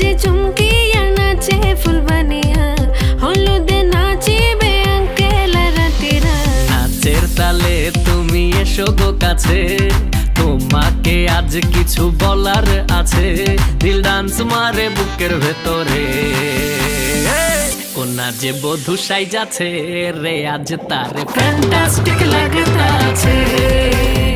যে চুমকিয়া নাচে ফুলবানিয়া, হলুদে নাচিবে আঙ্কেল রাতিরা নাচের তালে তুমি এসো গো কাছে, তোমাকে আজ কিছু বলার আছে। দিল ডান্স মারে বুকের ভেতরে। কোনা যে বধু সাই যাচ্ছে রে, আজ তার ফ্যান্টাস্টিক লাগতাছে কোনা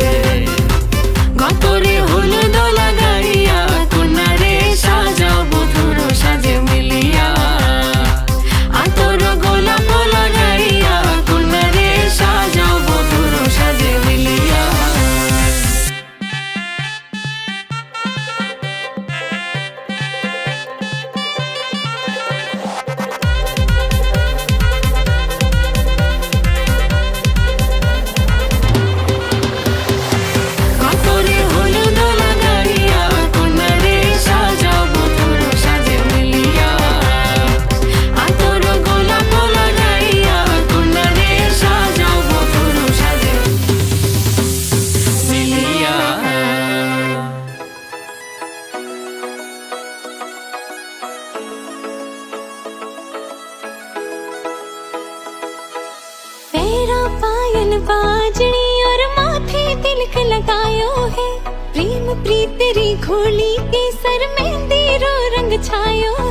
होली के सर में देरो रंग छायो।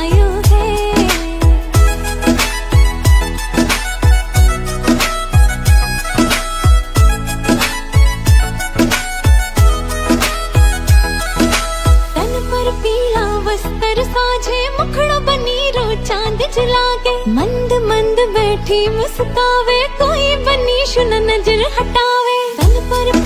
but if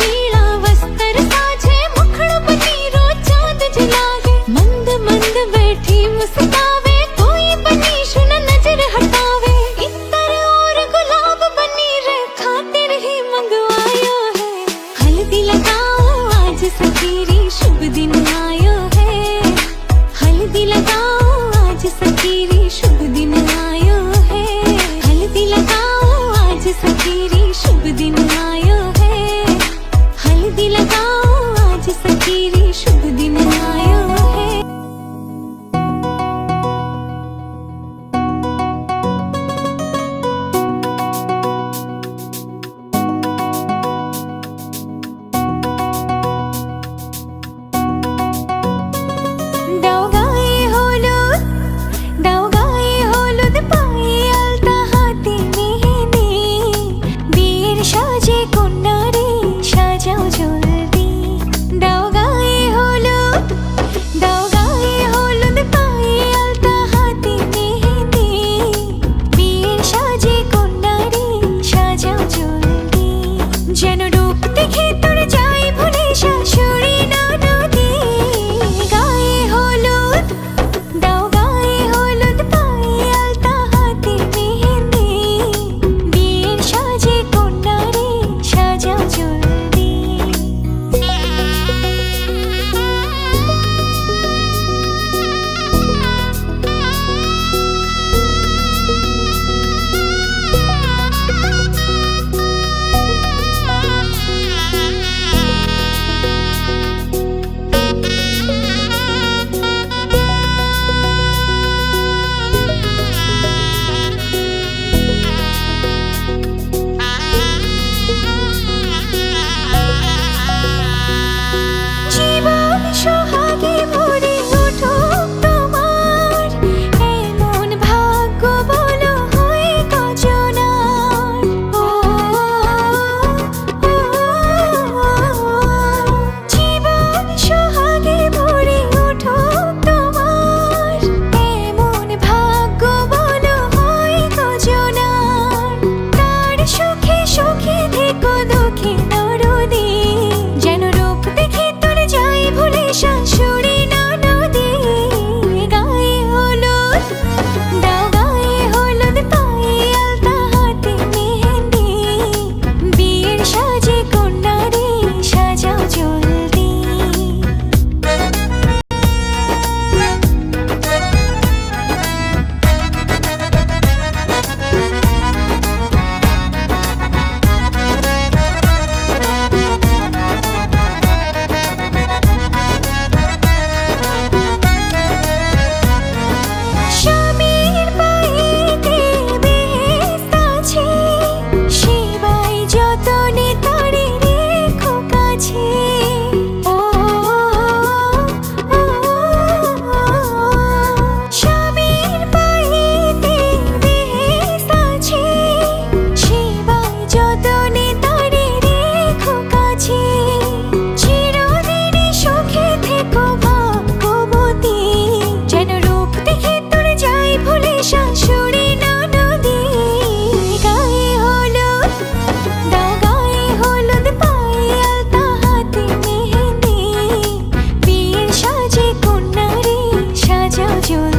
you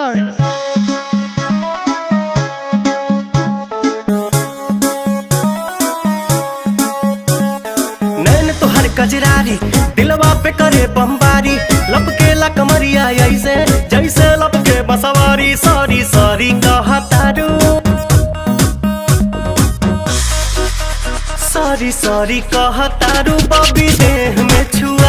সরি नैन तोहर कजरारी, दिलवा पे करे बमबारी। लपके ला कमरिया ऐसे, जैसे लपके बसवारी। सॉरी सॉरी कहतारू सॉरी सॉरी कहतारू बबी देह में छुआ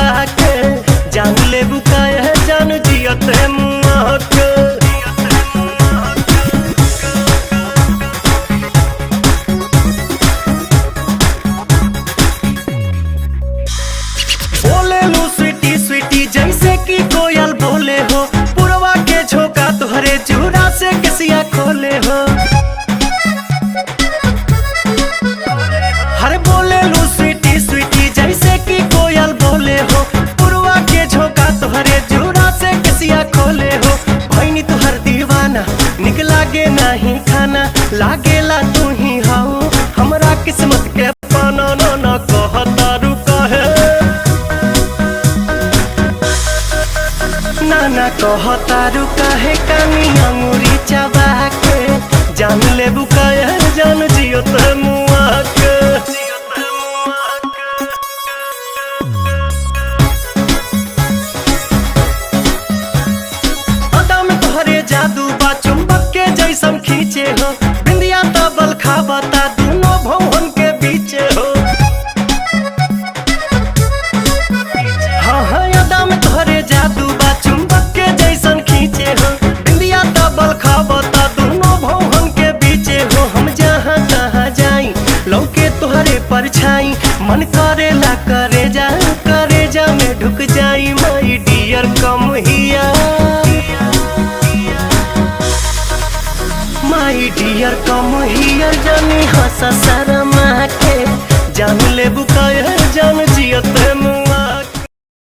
खाबता दोनों भवन के बीचे हो हम जहाँ तहाँ जाई। लौके तोहरे परछाई मन करेला करे जा करे जा में ढुक जाई। My dear come here my dear come here जानी हंस शर्मा के जान ले बुकाया जान जियत